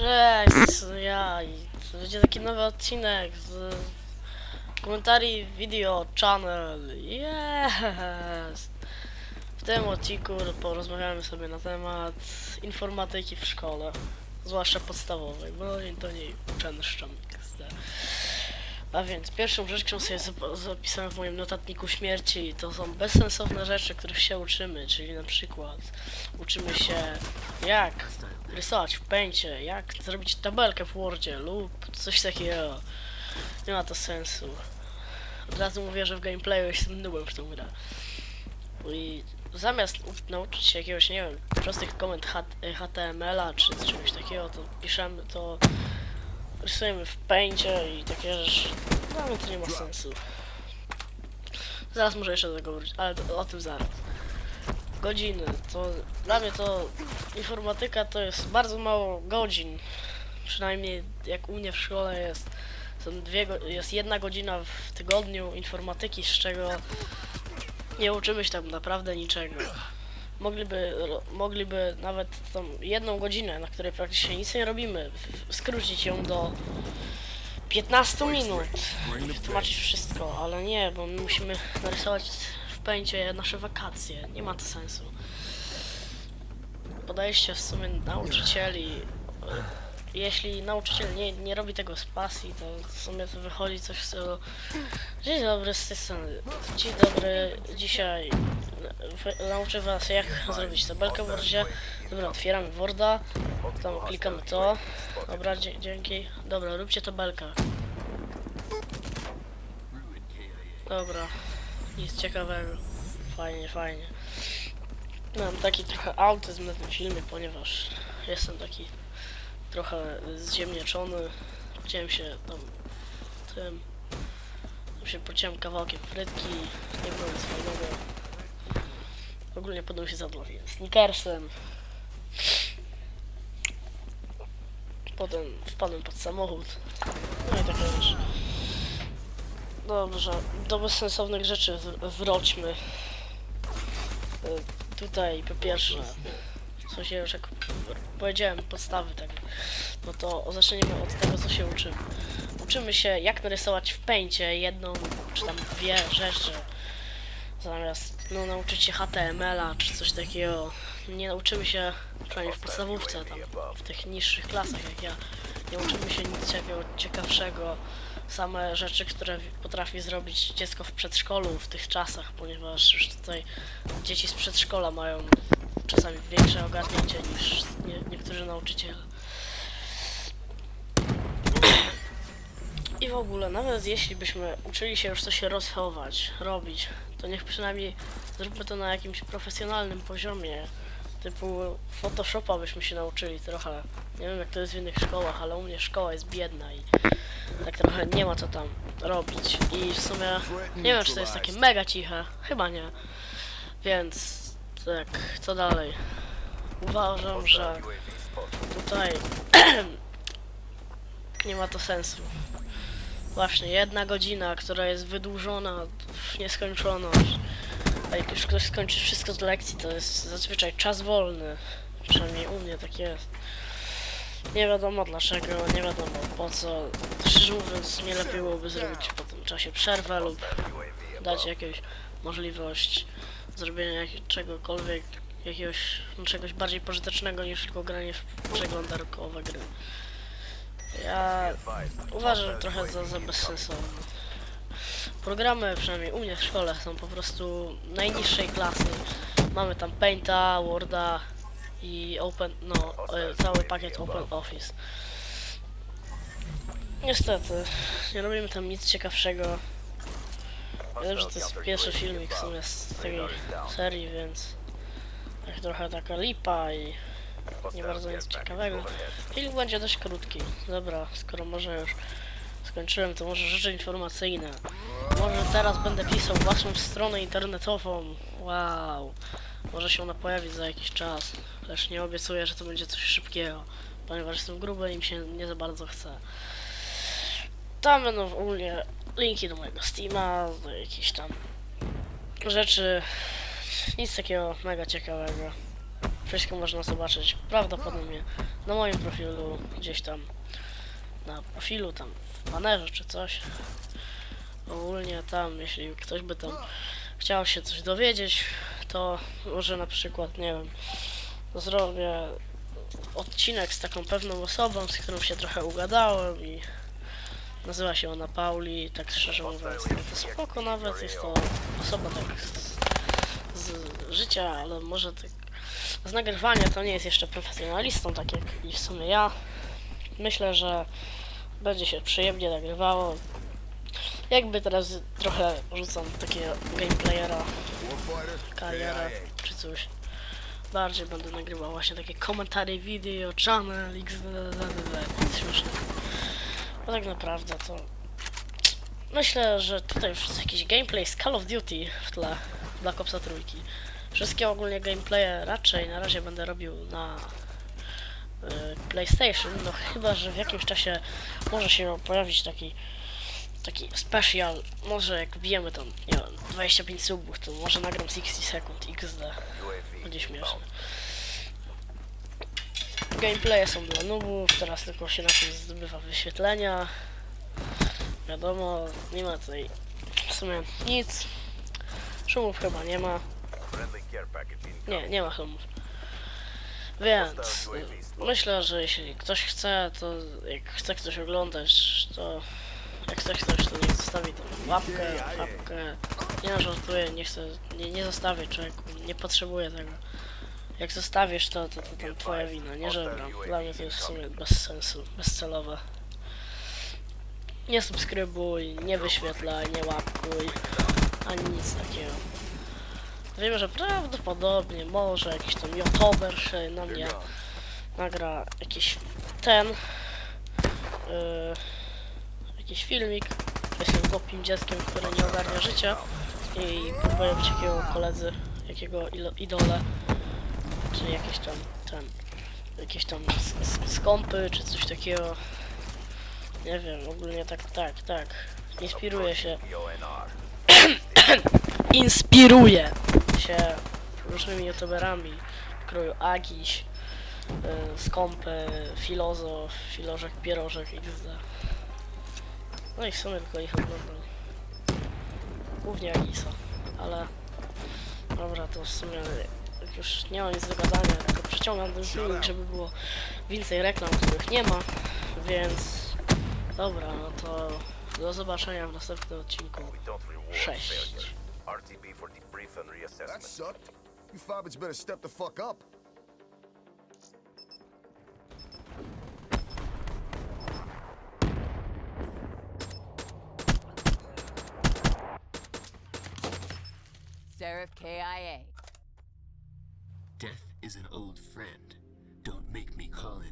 Cześć, ja i to będzie taki nowy odcinek z komentarii video channel. Jest! W tym odcinku porozmawiamy sobie na temat informatyki w szkole, zwłaszcza podstawowej, bo to nie częszczam. A więc pierwszą rzecz, którą sobie zap- zapisałem w moim notatniku śmierci, to są bezsensowne rzeczy, których się uczymy, czyli na przykład uczymy się jak rysować w pęcie, jak zrobić tabelkę w Wordzie lub coś takiego. Nie ma to sensu. Od razu mówię, że w gameplayu jestem nubem w tą grę. I zamiast nauczyć się jakiegoś, nie wiem, prostych komend HTML-a czy czegoś takiego, to piszemy to, rysujemy w pęcie i takie rzeczy. Dla mnie to nie ma sensu. Zaraz może jeszcze do tego wrócić, ale to, o tym zaraz. Godziny, to dla mnie to informatyka to jest bardzo mało godzin. Przynajmniej jak u mnie w szkole jest. Są dwie, jest jedna godzina w tygodniu informatyki, z czego nie uczymy się tam naprawdę niczego. Mogliby, mogliby nawet tą jedną godzinę, na której praktycznie nic nie robimy, skrócić ją do 15 minut. Wytłumaczyć wszystko, ale nie, bo my musimy narysować w pęcie nasze wakacje. Nie ma to sensu. Podejście w sumie nauczycieli. Jeśli nauczyciel nie, nie robi tego z pasji, to w sumie to wychodzi coś w stylu Dzień dobry, strony. Dzień dobry, dzisiaj nauczę was jak zrobić tabelkę w Wordzie. Dobra, otwieramy Worda, tam klikamy to. Dobra, dzięki. Dobra, róbcie tabelkę. Dobra, nic ciekawego. Fajnie, fajnie. Mam taki trochę autyzm na tym filmie, ponieważ jestem taki trochę zziemniaczony. Chciałem się tam tym się pociąłem kawałkiem frytki, nie było nic fajnego. Ogólnie podał się zadłowiłem sneakersem. Potem wpadłem pod samochód. No i takie rzeczy. Dobrze, do bezsensownych rzeczy wróćmy. Y, Tutaj po pierwsze, co się już jak powiedziałem, podstawy tak, no to zaczniemy od tego, co się uczymy. Uczymy się, jak narysować w pęcie jedną czy tam dwie rzeczy. Zamiast no, nauczyć się HTML-a czy coś takiego. Nie nauczymy się, przynajmniej w podstawówce, tam w tych niższych klasach jak ja, nie uczymy się nic takiego ciekawszego. Same rzeczy, które potrafi zrobić dziecko w przedszkolu w tych czasach, ponieważ już tutaj dzieci z przedszkola mają czasami większe ogarnięcie niż nie, niektórzy nauczyciele. I w ogóle, nawet jeśli byśmy uczyli się już coś rysować, robić, to niech przynajmniej zróbmy to na jakimś profesjonalnym poziomie. Typu Photoshopa byśmy się nauczyli trochę. Nie wiem jak to jest w innych szkołach, ale u mnie szkoła jest biedna i tak trochę nie ma co tam robić. I w sumie nie wiem czy to jest takie mega ciche. Chyba nie. Więc tak, co dalej? Uważam, że tutaj nie ma to sensu. Właśnie, jedna godzina, która jest wydłużona w nieskończoność. A jak już ktoś skończy wszystko z lekcji, to jest zazwyczaj czas wolny. Przynajmniej u mnie tak jest. Nie wiadomo dlaczego, nie wiadomo po co. Szczerze mówiąc, nie lepiej byłoby zrobić po tym czasie przerwę lub dać jakąś możliwość zrobienia czegokolwiek, jakiegoś no, czegoś bardziej pożytecznego niż tylko granie w przeglądarkowe gry. Ja uważam trochę za, za bezsensowne. Programy, przynajmniej u mnie w szkole, są po prostu najniższej klasy. Mamy tam Painta, Worda i Open, no, e, cały pakiet Open Office. Niestety, nie robimy tam nic ciekawszego. Wiem, że to jest pierwszy filmik w sumie z tej serii, więc tak trochę taka lipa i nie bardzo nic ciekawego. Film będzie dość krótki. Dobra, skoro może już skończyłem, to może rzeczy informacyjne. Może teraz będę pisał własną stronę internetową. Wow. Może się ona pojawić za jakiś czas. Lecz nie obiecuję, że to będzie coś szybkiego. Ponieważ jestem gruby i mi się nie za bardzo chce. Tam będą ogólnie linki do mojego Steama, do jakichś tam rzeczy. Nic takiego mega ciekawego. Wszystko można zobaczyć prawdopodobnie na moim profilu, gdzieś tam na profilu, tam w banerze czy coś. Ogólnie tam, jeśli ktoś by tam chciał się coś dowiedzieć, to może na przykład, nie wiem, zrobię odcinek z taką pewną osobą, z którą się trochę ugadałem i nazywa się ona Pauli, tak szczerze mówiąc, no to spoko nawet, jest to osoba tak z, z życia, ale może tak z nagrywania to nie jest jeszcze profesjonalistą, tak jak i w sumie ja. Myślę, że będzie się przyjemnie nagrywało. Jakby teraz trochę rzucam takiego gameplayera, kariera czy coś. Bardziej będę nagrywał właśnie takie komentarze video, channel, xd, śmieszne. Bo tak naprawdę to... Myślę, że tutaj już jest jakiś gameplay z Call of Duty w tle Black Opsa trójki. Wszystkie ogólnie gameplaye raczej na razie będę robił na PlayStation, no chyba, że w jakimś czasie może się pojawić taki taki special, może jak wbijemy tam, nie wiem, 25 subów, to może nagram 60 sekund XD. Będzie śmieszne. Gameplaye są dla nubów, teraz tylko się na tym zdobywa wyświetlenia. Wiadomo, nie ma tutaj w sumie nic. Szumów chyba nie ma. Nie, nie ma szumów. Więc myślę, że jeśli ktoś chce, to jak chce ktoś oglądać, to jak chce ktoś, to niech zostawi tą łapkę, łapkę. Nie żartuję, nie chcę, nie, nie zostawię człowieku, nie potrzebuję tego. Jak zostawisz to, to, to tam twoja wina, nie żebram. Dla mnie to jest w sumie bez sensu, bezcelowe. Nie subskrybuj, nie wyświetlaj, nie łapkuj, ani nic takiego. Wiem, że prawdopodobnie może jakiś tam youtuber się na mnie nagra jakiś ten yy, jakiś filmik. Jestem głupim dzieckiem, które nie ogarnia życia i próbuję być jakiego koledzy, jakiego idole czy jakieś tam ten jakieś tam skąpy czy coś takiego. Nie wiem, ogólnie tak, tak, tak. Inspiruję się. ONR. inspiruje się różnymi youtuberami kroju Agiś, y, Skąpy, Filozof, Filożek, Pierożek XD. No i w sumie tylko ich oglądam. Głównie Agisa, ale dobra, to w sumie już nie mam nic do gadania, tylko przeciągam ten filmik, żeby było więcej reklam, których nie ma, więc dobra, no to do zobaczenia w następnym odcinku. We don't reward Sześć. failure. RTB for debrief and That sucked. You fobbies better step the fuck up. Seraph KIA. Death is an old friend. Don't make me call in any favors.